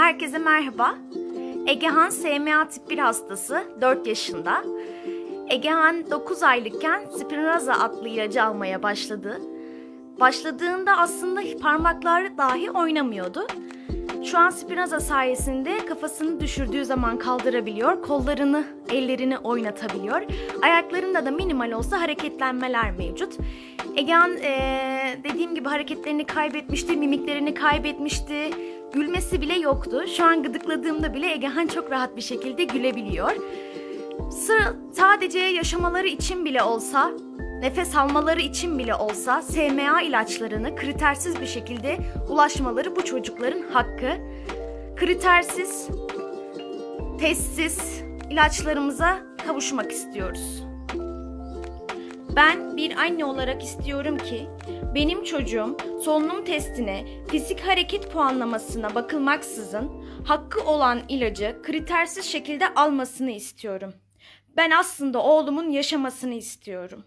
Herkese merhaba. Egehan SMA tip 1 hastası, 4 yaşında. Egehan 9 aylıkken Spinraza adlı ilacı almaya başladı. Başladığında aslında parmakları dahi oynamıyordu. Şu an Spinraza sayesinde kafasını düşürdüğü zaman kaldırabiliyor, kollarını, ellerini oynatabiliyor. Ayaklarında da minimal olsa hareketlenmeler mevcut. Egehan eee, dediğim gibi hareketlerini kaybetmişti, mimiklerini kaybetmişti. Gülmesi bile yoktu. Şu an gıdıkladığımda bile Egehan çok rahat bir şekilde gülebiliyor. Sıra sadece yaşamaları için bile olsa, nefes almaları için bile olsa SMA ilaçlarını kritersiz bir şekilde ulaşmaları bu çocukların hakkı. Kritersiz, testsiz ilaçlarımıza kavuşmak istiyoruz. Ben bir anne olarak istiyorum ki benim çocuğum solunum testine, fizik hareket puanlamasına bakılmaksızın hakkı olan ilacı kritersiz şekilde almasını istiyorum. Ben aslında oğlumun yaşamasını istiyorum.